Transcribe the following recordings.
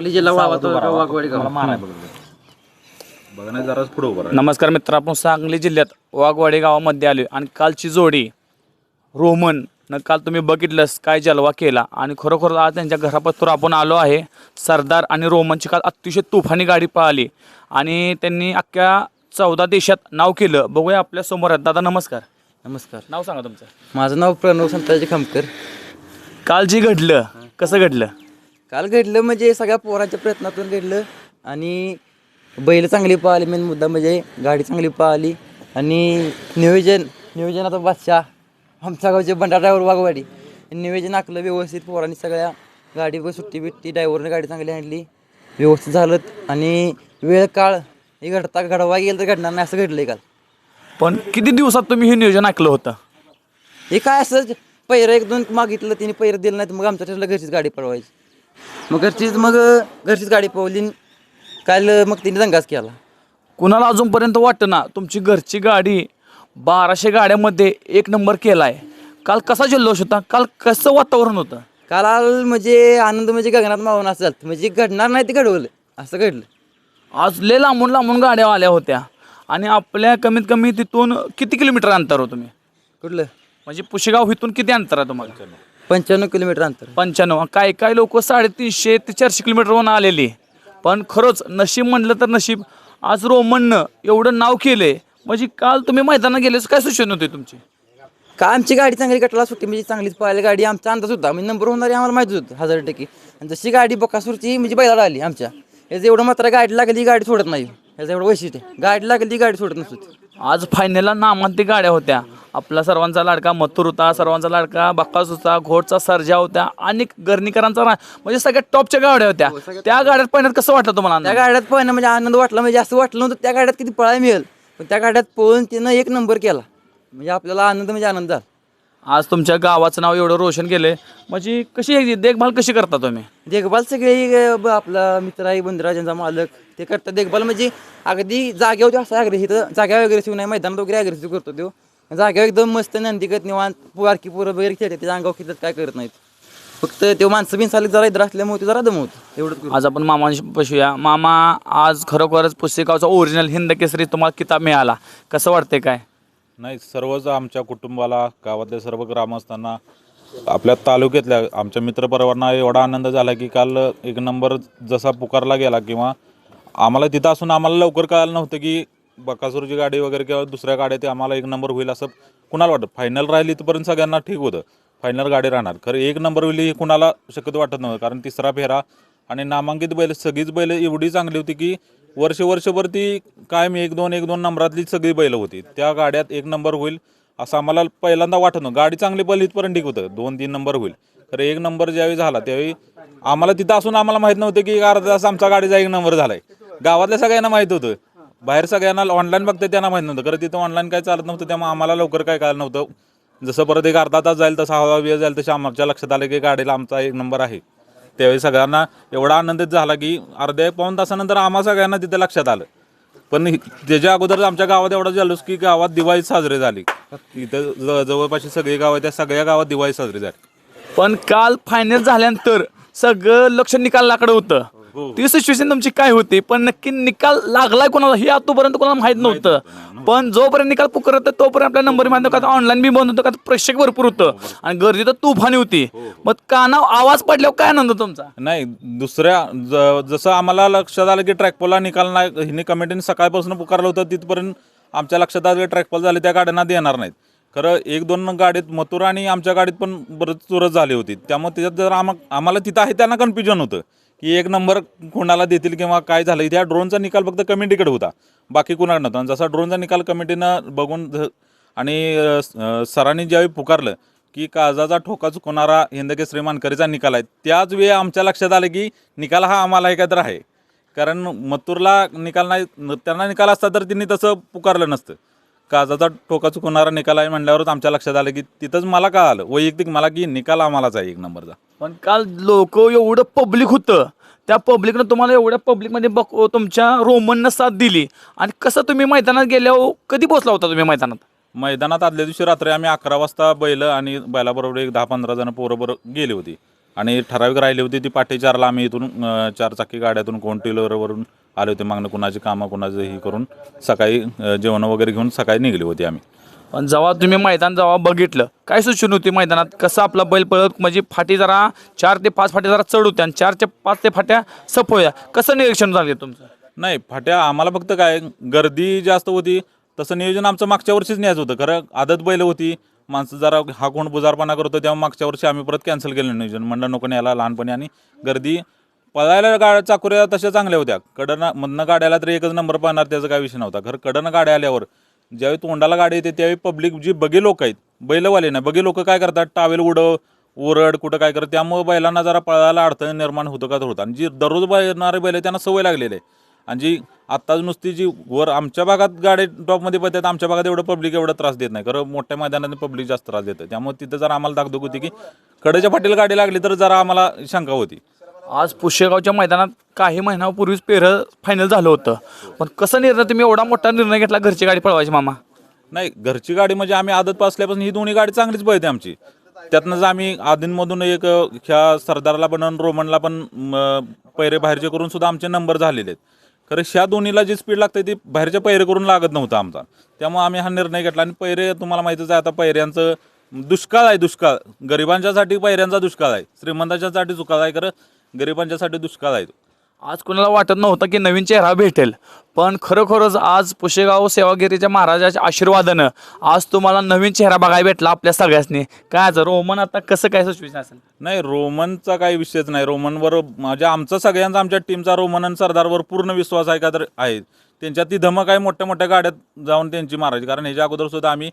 सांगली जिल्हा वावा तालुका वाघवाडी गाव बघा नाही जरा पुढे उभं राहा. नमस्कार मित्र आपण सांगली जिल्ह्यात वाघवाडी गावामध्ये आलो आणि कालची जोडी रोमन न काल तुम्ही बघितलंस काय जलवा केला आणि खरोखर आज त्यांच्या घरापत्र आपण आलो आहे. सरदार आणि रोमनची काल अतिशय तुफानी गाडी पळाली आणि त्यांनी अख्ख्या चौदा देशात नाव केलं. बघूया आपल्यासमोर आहेत. दादा नमस्कार. नमस्कार. नाव सांगा तुमचं. माझं नाव प्रणव संताजी खामकर. काल जे घडलं कसं घडलं? काल घडलं म्हणजे सगळ्या पोरांच्या प्रयत्नातून घडलं आणि बैल चांगली पाहिली मेन मुद्दा म्हणजे गाडी चांगली पाहिली आणि नियोजन नियोजन आता बादशाह आमच्या गावचे बंडा ड्रायव्हर वाघवाडी. नियोजन आखलं व्यवस्थित पोरांनी सगळ्या गाडी सुट्टी बिट्टी ड्रायव्हरने गाडी चांगली आणली. व्यवस्थित झालं आणि वेळ काळ हे घडता घडवा गेलं तर घडणार नाही असं घडलं काल. पण किती दिवसात तुम्ही हे नियोजन ऐकलं होतं? हे काय असं पैर एक दोन मागितलं तिने पैर दिलं नाही तर मग आमच्या ठरलं घरचीच गाडी पळवायची. मग घरचीच मग घरचीच गाडी पळवली. काल मग तिने दंगाच केला. कुणाला अजूनपर्यंत वाटतं ना तुमची घरची गाडी बाराशे गाड्यामध्ये एक नंबर केला आहे काल कसा जल्लोष होता? काल कसं वातावरण होतं? काल म्हणजे आनंद म्हणजे गगनात मावून असं झालं. म्हणजे घडणार नाही ते घडवलं. असं घडलं. आज लय लांबून लांबून गाड्या आल्या होत्या. आणि आपल्या कमीत कमी तिथून किती किलोमीटर अंतर हो तुम्ही? कुठलं? म्हणजे पुशेगाव इथून किती अंतर आहे तुम्हाला? पंच्याण्णव किलोमीटर अंतर. पंच्याण्णव. काय काय लोक साडेतीनशे ते चारशे किलोमीटरवरून आलेली. पण खरंच नशीब म्हणलं तर नशीब. आज रोमननं एवढं नाव केलंय. म्हणजे काल तुम्ही मैदानात गेलेच काय सूचना होती तुमची? का आमची गाडी चांगली कटला सुट्टी म्हणजे चांगलीच पाहिली गाडी आमचा अंदाज होता. म्हणजे नंबर होणारी आम्हाला माहिती होतं हजार टक्के. आणि जशी गाडी बकासूरची म्हणजे बैलाला आली आमच्या. याचं एवढं मात्र गाडी लागली ही गाडी सोडत नाही. याचं एवढं वैशिष्ट्य आहे. गाडी लागली ही गाडी सोडत नसते. आज फायनलला नामांती गाड्या होत्या. आपला सर्वांचा लाडका मथुर होता सर्वांचा लाडका बक्कास होता घोडचा सर्जा होता आणि गर्णीकरांचा रा- म्हणजे सगळ्या टॉपच्या गाड्या होत्या. त्या गाड्यात पाहण्यात कसं वाटलं तुम्हाला त्या? गाड्यात पळणं म्हणजे आनंद वाटला म्हणजे असं वाटलं नव्हतं त्या गाड्यात किती पळायला मिळेल. पण त्या गाड्यात पळून तिनं एक नंबर केला. म्हणजे आपल्याला आनंद म्हणजे आनंद झाला. आज तुमच्या गावाचं नाव एवढं रोशन केलंय. म्हणजे कशी आहे देखभाल कशी करता तुम्ही? देखभाल सगळे अं, ब- आपला मित्र आहे बंधुराजांचा मालक. ते करतात. देखभाल म्हणजे अगदी जागेवर असं अग्रेसिव्ह इथं जाग्यावर अग्रेसिव्ह नाही मैदानात वगैरे अग्रेसिव्ह करतो तो. जागेवर एकदम मस्त नंदीगत निवांत बारकी पोरं वगैरे खेळतात त्याच्या अंगावर खेळतात काय करत नाहीत. फक्त ते माणसं बिनसाली जरा इथं असल्यामुळे ते जरा दमवतो एवढंच करतो. आज आपण मामांशी बसूया. मामा आज खरोखरच पुस्तकाचा ओरिजिनल हिंद केसरी तुम्हाला किताब मिळाला. कसं वाटतंय काय? नाही सर्वच आमच्या कुटुंबाला गावातल्या सर्व ग्रामस्थांना आपल्या तालुक्यातल्या आमच्या मित्रपरिवारांना एवढा आनंद झाला की काल एक नंबर जसा पुकारला गेला किंवा आम्हाला तिथं असून आम्हाला लवकर कळालं नव्हतं की बकासूरची गाडी वगैरे किंवा दुसऱ्या गाड्या ते आम्हाला एक नंबर होईल असं कुणाला वाटतं? फायनल राहिली इथपर्यंत सगळ्यांना ठीक होतं. फायनल गाडी राहणार. खरं एक नंबर होईल हे कुणाला शक्यतो वाटत नव्हतं. कारण तिसरा फेरा आणि नामांकित बैल सगळीच बैल एवढी चांगली होती की वर्ष वर्षभर ती कायम एक दोन एक दोन नंबरातली सगळी बैल होती. त्या गाड्यात एक नंबर होईल असं आम्हाला पहिल्यांदा वाटत नव्हतं. गाडी चांगली बैल इथपर्यंत ठीक होतं. दोन तीन नंबर होईल. तर एक नंबर ज्यावेळी झाला त्यावेळी आम्हाला तिथं असून आम्हाला माहीत नव्हतं की अर्धा तास आमचा गाडीचा एक नंबर झाला आहे गावातल्या सगळ्यांना माहीत होतं. बाहेर सगळ्यांना ऑनलाईन बघते त्यांना माहीत नव्हतं. खरं तिथं ऑनलाईन काय चालत नव्हतं त्यामुळे आम्हाला लवकर काय कळलं नव्हतं. जसं परत एक अर्धा तास जाईल तसा हवा वेळ जाईल तशी आमच्या लक्षात आलं की गाडीला आमचा एक नंबर आहे. त्यावेळी सगळ्यांना एवढा आनंदित झाला की अर्ध्या पाऊन तासानंतर आम्हा सगळ्यांना तिथे लक्षात आलं. पण त्याच्या अगोदर आमच्या गावात एवढा झालोस की गावात दिवाळी साजरी झाली. इथं ज- जवळपासची सगळी गाव आहेत त्या सगळ्या गावात दिवाळी साजरी झाली. पण काल फायनल झाल्यानंतर सगळं लक्ष निकालाकडे होतं. ती सिच्युएशन तुमची काय होती? पण नक्की निकाल लागलाय कोणाला? हे आतापर्यंत कोणाला माहीत नव्हतं. पण जोपर्यंत निकाल पुकारत होता, तोपर्यंत आपल्या नंबर माहीत नव्हता ऑनलाईन बी बंद होतं का प्रेक्षक भरपूर होतं. आणि गर्दी तर तुफानी होती. मग काना आवाज पडल्यावर काय आनंद तुमचा? नाही दुसऱ्या जसं आम्हाला लक्षात आलं की ट्रॅकपोलला निकाल नाही हिने कमिटीने सकाळपासून पुकारलं होतं तिथपर्यंत आमच्या लक्षात आलं की ट्रॅकपोल झाले त्या गाड्यांना देणार नाहीत. खरं एक दोन गाडीत मथुरा आणि आमच्या गाडीत पण बरंच चुरत झाली होती. त्यामुळे त्याच्यात जर आम्हा आम्हाला तिथं आहे त्यांना कन्फ्युजन होतं. की एक नंबर कोणाला देतील किंवा काय झालं त्या ड्रोनचा निकाल फक्त कमिटीकडे होता. बाकी कुणाकडे नव्हता. आणि जसा ड्रोनचा निकाल कमिटीनं बघून ध- आणि सरांनी ज्यावेळी पुकारलं की काळजाचा ठोका चुकवणारा हिंदकेसरी मानकरीचा निकाल आहे त्याच वेळी आमच्या लक्षात आलं की निकाल हा आम्हाला एकत्र आहे. कारण मथुरला निकाल नाही त्यांना निकाल असता तर त्यांनी तसं पुकारलं नसतं. काळजाचा ठोका चुकवणारा निकाल आहे म्हणल्यावरच आमच्या लक्षात आलं की तिथंच मला काय आलं वैयक्तिक मला की निकाल आम्हालाच आहे एक नंबरचा. पण काल लोक एवढं पब्लिक होतं. त्या पब्लिकनं तुम्हाला एवढ्या पब्लिकमध्ये बघ तुमच्या रोमननं साथ दिली. आणि कसं तुम्ही मैदानात गेल्यावर कधी पोहोचला होता तुम्ही मैदानात? मैदानात आदल्या दिवशी रात्री आम्ही अकरा वाजता बैल आणि बैलाबरोबर एक दहा पंधरा जण पोरं बरोबर गेली होती. आणि ठराविक राहिली होती ती पाठी चारला आम्ही इथून अं, चार चाकी गाड्यातून कोण टेलरवरून आले होते मागणं कुणाची कामं कुणाचं ही करून सकाळी जेवण वगैरे घेऊन सकाळी निघली होती आम्ही. पण जेव्हा तुम्ही मैदान जेव्हा बघितलं काय सूचना होती मैदानात? कसं आपला बैल पळत म्हणजे फाटी जरा चार ते पाच फाटी जरा चढ होत्या आणि चार ते पाच ते फाट्या होत्या. कसं निरीक्षण झालं तुमचं? नाही फाट्या आम्हाला फक्त काय गर्दी जास्त होती तसं नियोजन आमचं मागच्या वर्षीच न्यायचं होतं. खरं आदत बैल होती माणसं जरा हा कोण बुजारपणा करतो तेव्हा मागच्या वर्षी आम्ही परत कॅन्सल केलं नियोजन. म्हणलं नको याला लहानपणी आणि गर्दी पळायला गाड्या चाकुऱ्या तशा चांगल्या होत्या. कडनं मधनं गाड्याला तर एकच नंबर पाहणार त्याचा काय विषय नव्हता. खरं कडनं गाड्या आल्यावर ज्यावेळी तोंडाला गाडी येते त्यावेळी पब्लिक जी बगे लोक आहेत बैलवाले नाही बगे लोक काय करतात? टावेल उडव ओरड कुठं काय करत त्यामुळे बैलांना जरा पळायला अडथळे निर्माण होतं का तर होतं. आणि जी दररोज बैलणारे बैल आहेत, त्यांना सवय लागलेली आहे. आणि जी आत्ताच नुसती जी वर आमच्या भागात गाडी टॉपमध्ये पडतात आमच्या भागात एवढं पब्लिक एवढं त्रास देत नाही. कारण मोठ्या मैदानात पब्लिक जास्त त्रास देतं. त्यामुळे तिथं जरा आम्हाला दागदुग होती की कडेच्या पाटील गाडी लागली तर जरा आम्हाला शंका होती. आज पुशेगावच्या मैदानात काही महिन्यापूर्वीच पेरं फायनल झालं होतं. पण कसं निर्णय तुम्ही एवढा मोठा निर्णय घेतला घरची गाडी पळवायची मामा? नाही घरची गाडी म्हणजे आम्ही आदत पासल्यापासून ही दोन्ही गाडी चांगलीच पळते आमची. त्यातनंच आम्ही आधींमधून एक ह्या सरदारला पण आणि रोमनला पण पैरे बाहेरचे करून सुद्धा आमचे नंबर झालेले आहेत. खरं ह्या दोन्हीला जी स्पीड लागते ती बाहेरच्या पैरे करून लागत नव्हतं आमचा. त्यामुळे आम्ही हा निर्णय घेतला आणि पैरे तुम्हाला माहितीच आहे आता पैऱ्यांचं दुष्काळ आहे दुष्काळ. गरिबांच्यासाठी पैऱ्यांचा दुष्काळ आहे श्रीमंतांच्यासाठी दुष्काळ आहे. खरं गरिबांच्यासाठी दुष्काळ आहे तो. आज कोणाला वाटत नव्हतं की नवीन चेहरा भेटेल पण खरोखरच आज पुशेगाव सेवागिरीच्या महाराजाच्या आशीर्वादानं आज तुम्हाला नवीन चेहरा बघायला भेटला आपल्या सगळ्यांनी काय आज रोमन आता कसं काय सिच्युएशन असेल? नाही रोमनचा काही विषयच नाही. रोमनवर म्हणजे आमचा सगळ्यांचा आमच्या टीमचा रोमन आणि सरदारवर पूर्ण विश्वास आहे का तर आहे. त्यांच्यात ती धमक आहे मोठ्या मोठ्या गाड्यात जाऊन त्यांची मारायची. कारण ह्याच्या अगोदर सुद्धा आम्ही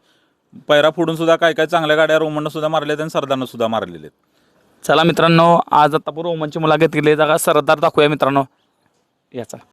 पैरा फोडून सुद्धा काय काय चांगल्या गाड्या रोमननं सुद्धा मारल्या आहेत आणि सरदारनं सुद्धा मारलेले आहेत. चला मित्रांनो आज आता रोमनची मुलाखत केली जागा सरदार दाखवूया मित्रांनो. याचा